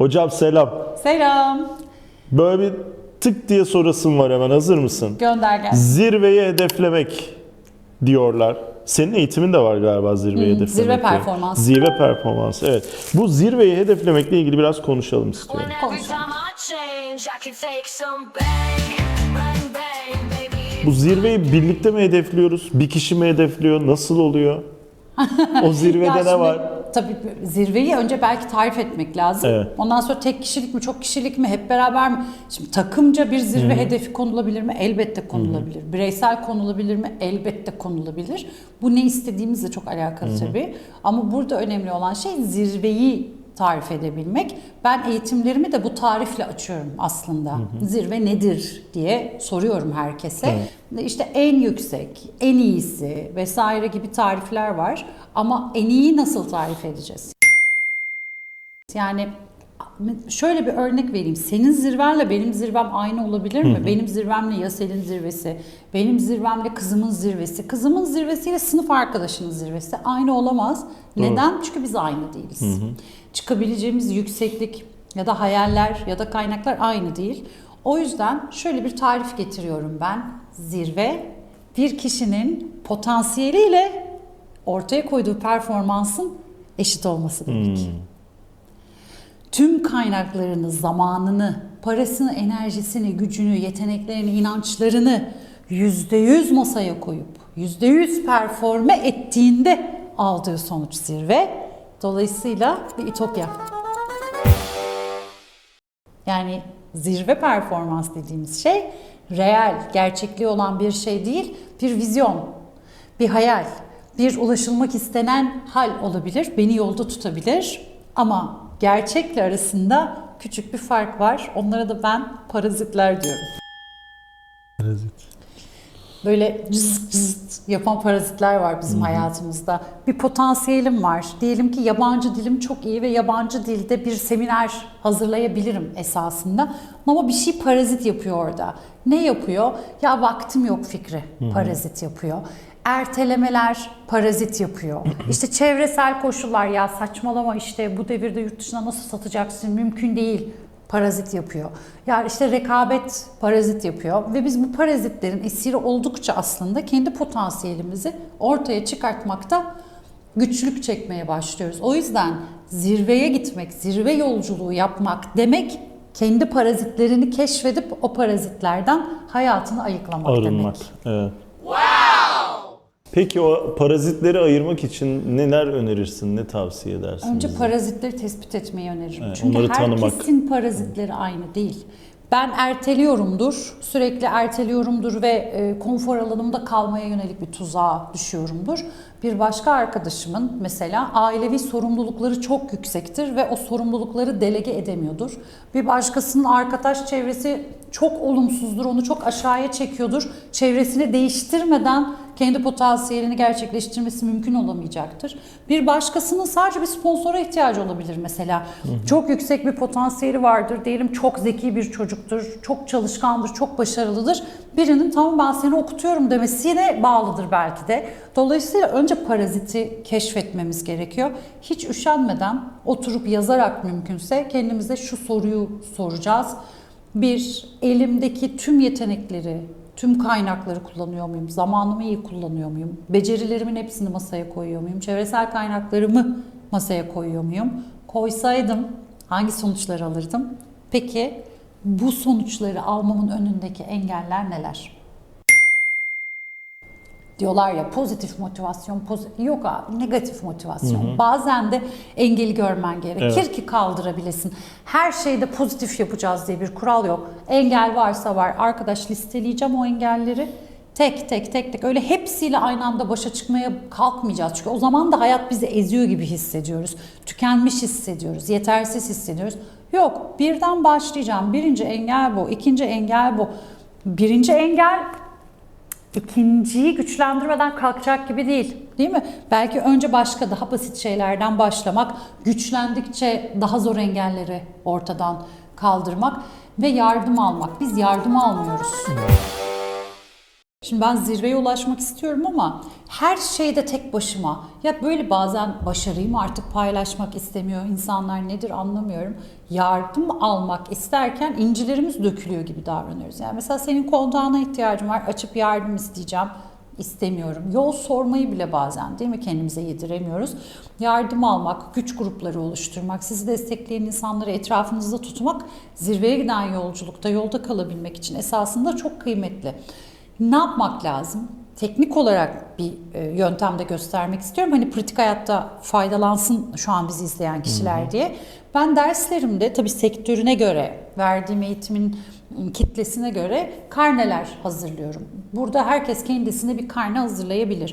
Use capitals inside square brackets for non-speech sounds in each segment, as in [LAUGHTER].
Hocam selam. Selam. Böyle bir tık diye sorasım var hemen hazır mısın? Gönder gel. Zirveyi hedeflemek diyorlar. Senin eğitimin de var galiba zirveyi hedeflemek. zirve performansı. Zirve performansı evet. Bu zirveyi hedeflemekle ilgili biraz konuşalım istiyorum. Konuşalım. Bu zirveyi birlikte mi hedefliyoruz? Bir kişi mi hedefliyor? Nasıl oluyor? [LAUGHS] O zirvede ne şimdi var? Tabii zirveyi önce belki tarif etmek lazım. Evet. Ondan sonra tek kişilik mi, çok kişilik mi, hep beraber mi? Şimdi takımca bir zirve hedefi konulabilir mi? Elbette konulabilir. Bireysel konulabilir mi? Elbette konulabilir. Bu ne istediğimizle çok alakalı tabii. Ama burada önemli olan şey zirveyi tarif edebilmek. Ben eğitimlerimi de bu tarifle açıyorum aslında. Zirve nedir diye soruyorum herkese. İşte en yüksek, en iyisi vesaire gibi tarifler var. Ama en iyi nasıl tarif edeceğiz? Yani şöyle bir örnek vereyim. Senin zirvenle benim zirvem aynı olabilir mi? Benim zirvemle Yasel'in zirvesi, benim zirvemle kızımın zirvesi, kızımın zirvesiyle sınıf arkadaşının zirvesi aynı olamaz. Neden? Çünkü biz aynı değiliz. Çıkabileceğimiz yükseklik ya da hayaller ya da kaynaklar aynı değil. O yüzden şöyle bir tarif getiriyorum ben. Zirve bir kişinin potansiyeliyle ortaya koyduğu performansın eşit olması demek tüm kaynaklarını, zamanını, parasını, enerjisini, gücünü, yeteneklerini, inançlarını yüzde yüz masaya koyup yüzde yüz performe ettiğinde aldığı sonuç zirve. Dolayısıyla bir ütopya. Yani zirve performans dediğimiz şey reel, gerçekliği olan bir şey değil, bir vizyon, bir hayal, bir ulaşılmak istenen hal olabilir, beni yolda tutabilir ama gerçekle arasında küçük bir fark var. Onlara da ben parazitler diyorum. Böyle cızıt cızıt yapan parazitler var bizim hayatımızda. Bir potansiyelim var. Diyelim ki yabancı dilim çok iyi ve yabancı dilde bir seminer hazırlayabilirim esasında. Ama bir şey parazit yapıyor orada. Ne yapıyor? Ya vaktim yok fikri parazit yapıyor. Ertelemeler parazit yapıyor. İşte çevresel koşullar ya saçmalama işte bu devirde yurt dışına nasıl satacaksın mümkün değil parazit yapıyor. Yani işte rekabet parazit yapıyor ve biz bu parazitlerin esiri oldukça aslında kendi potansiyelimizi ortaya çıkartmakta güçlük çekmeye başlıyoruz. O yüzden zirveye gitmek, zirve yolculuğu yapmak demek kendi parazitlerini keşfedip o parazitlerden hayatını ayıklamak Arınmak. demek. Evet. Peki o parazitleri ayırmak için neler önerirsin, ne tavsiye edersin? Önce bize? parazitleri tespit etmeyi öneririm. Evet, Çünkü onları tanımak. herkesin parazitleri aynı değil. Ben erteliyorumdur, sürekli erteliyorumdur ve e, konfor alanımda kalmaya yönelik bir tuzağa düşüyorumdur. Bir başka arkadaşımın mesela ailevi sorumlulukları çok yüksektir ve o sorumlulukları delege edemiyordur. Bir başkasının arkadaş çevresi çok olumsuzdur, onu çok aşağıya çekiyordur. Çevresini değiştirmeden kendi potansiyelini gerçekleştirmesi mümkün olamayacaktır. Bir başkasının sadece bir sponsora ihtiyacı olabilir mesela. Çok yüksek bir potansiyeli vardır. Diyelim çok zeki bir çocuktur, çok çalışkandır, çok başarılıdır. Birinin tamam ben seni okutuyorum demesine bağlıdır belki de. Dolayısıyla önce paraziti keşfetmemiz gerekiyor. Hiç üşenmeden oturup yazarak mümkünse kendimize şu soruyu soracağız. Bir, elimdeki tüm yetenekleri, tüm kaynakları kullanıyor muyum? Zamanımı iyi kullanıyor muyum? Becerilerimin hepsini masaya koyuyor muyum? Çevresel kaynaklarımı masaya koyuyor muyum? Koysaydım hangi sonuçları alırdım? Peki bu sonuçları almamın önündeki engeller neler? Diyorlar ya pozitif motivasyon, pozi- yok abi negatif motivasyon. Bazen de engeli görmen gerekir Evet. ki kaldırabilesin. Her şeyde pozitif yapacağız diye bir kural yok. Engel varsa var. Arkadaş listeleyeceğim o engelleri. Tek tek tek tek öyle hepsiyle aynı anda başa çıkmaya kalkmayacağız. Çünkü o zaman da hayat bizi eziyor gibi hissediyoruz. Tükenmiş hissediyoruz, yetersiz hissediyoruz. Yok birden başlayacağım. Birinci engel bu, ikinci engel bu. Birinci engel ikinciyi güçlendirmeden kalkacak gibi değil. Değil mi? Belki önce başka daha basit şeylerden başlamak, güçlendikçe daha zor engelleri ortadan kaldırmak ve yardım almak. Biz yardım almıyoruz. Şimdi ben zirveye ulaşmak istiyorum ama her şeyde tek başıma. Ya böyle bazen başarıyı artık paylaşmak istemiyor insanlar nedir anlamıyorum. Yardım almak isterken incilerimiz dökülüyor gibi davranıyoruz. Yani mesela senin kontağına ihtiyacım var açıp yardım isteyeceğim istemiyorum. Yol sormayı bile bazen değil mi kendimize yediremiyoruz. Yardım almak, güç grupları oluşturmak, sizi destekleyen insanları etrafınızda tutmak zirveye giden yolculukta yolda kalabilmek için esasında çok kıymetli. Ne yapmak lazım? Teknik olarak bir e, yöntemde göstermek istiyorum. Hani pratik hayatta faydalansın şu an bizi izleyen kişiler diye. Ben derslerimde tabii sektörüne göre, verdiğim eğitimin kitlesine göre karneler hazırlıyorum. Burada herkes kendisine bir karne hazırlayabilir.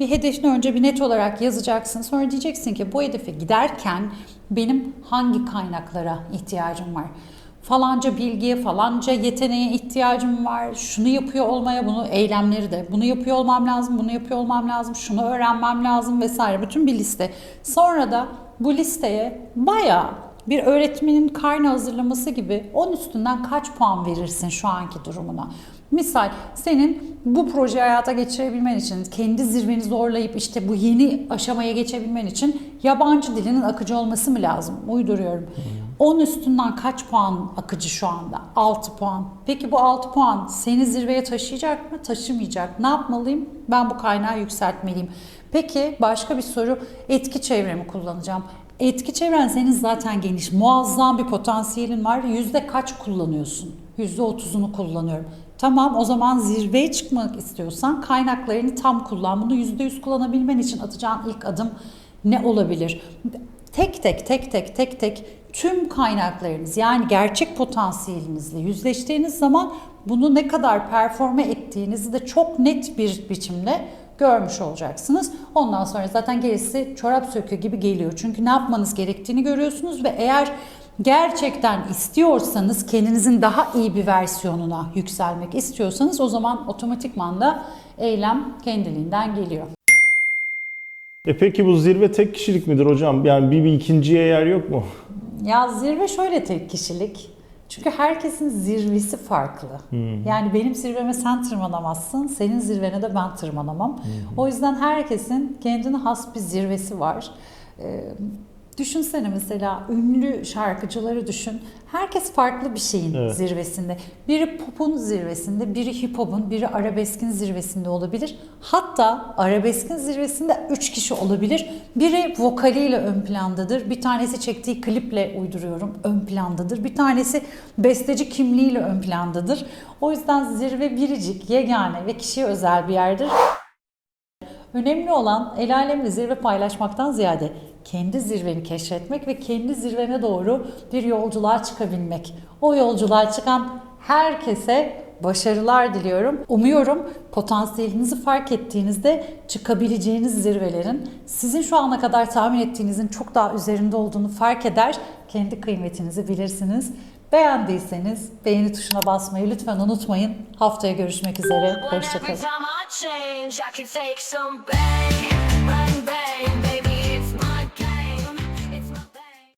Bir hedefini önce bir net olarak yazacaksın. Sonra diyeceksin ki bu hedefe giderken benim hangi kaynaklara ihtiyacım var? Falanca bilgiye, falanca yeteneğe ihtiyacım var. Şunu yapıyor olmaya, bunu eylemleri de. Bunu yapıyor olmam lazım, bunu yapıyor olmam lazım, şunu öğrenmem lazım vesaire. Bütün bir liste. Sonra da bu listeye bayağı bir öğretmenin karne hazırlaması gibi 10 üstünden kaç puan verirsin şu anki durumuna? Misal senin bu projeyi hayata geçirebilmen için, kendi zirveni zorlayıp işte bu yeni aşamaya geçebilmen için yabancı dilinin akıcı olması mı lazım? Uyduruyorum. 10 üstünden kaç puan akıcı şu anda? 6 puan. Peki bu 6 puan seni zirveye taşıyacak mı? Taşımayacak. Ne yapmalıyım? Ben bu kaynağı yükseltmeliyim. Peki başka bir soru. Etki çevremi kullanacağım. Etki çevren senin zaten geniş. Muazzam bir potansiyelin var. Yüzde kaç kullanıyorsun? Yüzde otuzunu kullanıyorum. Tamam o zaman zirveye çıkmak istiyorsan kaynaklarını tam kullan. Bunu yüzde yüz kullanabilmen için atacağın ilk adım ne olabilir? Tek tek tek tek tek tek tüm kaynaklarınız yani gerçek potansiyelinizle yüzleştiğiniz zaman bunu ne kadar performe ettiğinizi de çok net bir biçimde görmüş olacaksınız. Ondan sonra zaten gerisi çorap söküğü gibi geliyor. Çünkü ne yapmanız gerektiğini görüyorsunuz ve eğer gerçekten istiyorsanız kendinizin daha iyi bir versiyonuna yükselmek istiyorsanız o zaman otomatikman da eylem kendiliğinden geliyor. E peki bu zirve tek kişilik midir hocam? Yani bir, bir ikinciye yer yok mu? Ya zirve şöyle tek kişilik. Çünkü herkesin zirvesi farklı. Yani benim zirveme sen tırmanamazsın, senin zirvene de ben tırmanamam. O yüzden herkesin kendine has bir zirvesi var. Ee, düşünsene mesela ünlü şarkıcıları düşün. Herkes farklı bir şeyin Evet. zirvesinde. Biri popun zirvesinde, biri hip hop'un, biri arabeskin zirvesinde olabilir. Hatta arabeskin zirvesinde 3 kişi olabilir. Biri vokaliyle ön plandadır. Bir tanesi çektiği kliple uyduruyorum ön plandadır. Bir tanesi besteci kimliğiyle ön plandadır. O yüzden zirve biricik, yegane ve kişiye özel bir yerdir. Önemli olan el alemle zirve paylaşmaktan ziyade kendi zirveni keşfetmek ve kendi zirvene doğru bir yolculuğa çıkabilmek. O yolculuğa çıkan herkese başarılar diliyorum. Umuyorum potansiyelinizi fark ettiğinizde çıkabileceğiniz zirvelerin sizin şu ana kadar tahmin ettiğinizin çok daha üzerinde olduğunu fark eder. Kendi kıymetinizi bilirsiniz. Beğendiyseniz beğeni tuşuna basmayı lütfen unutmayın. Haftaya görüşmek üzere. Hoşçakalın.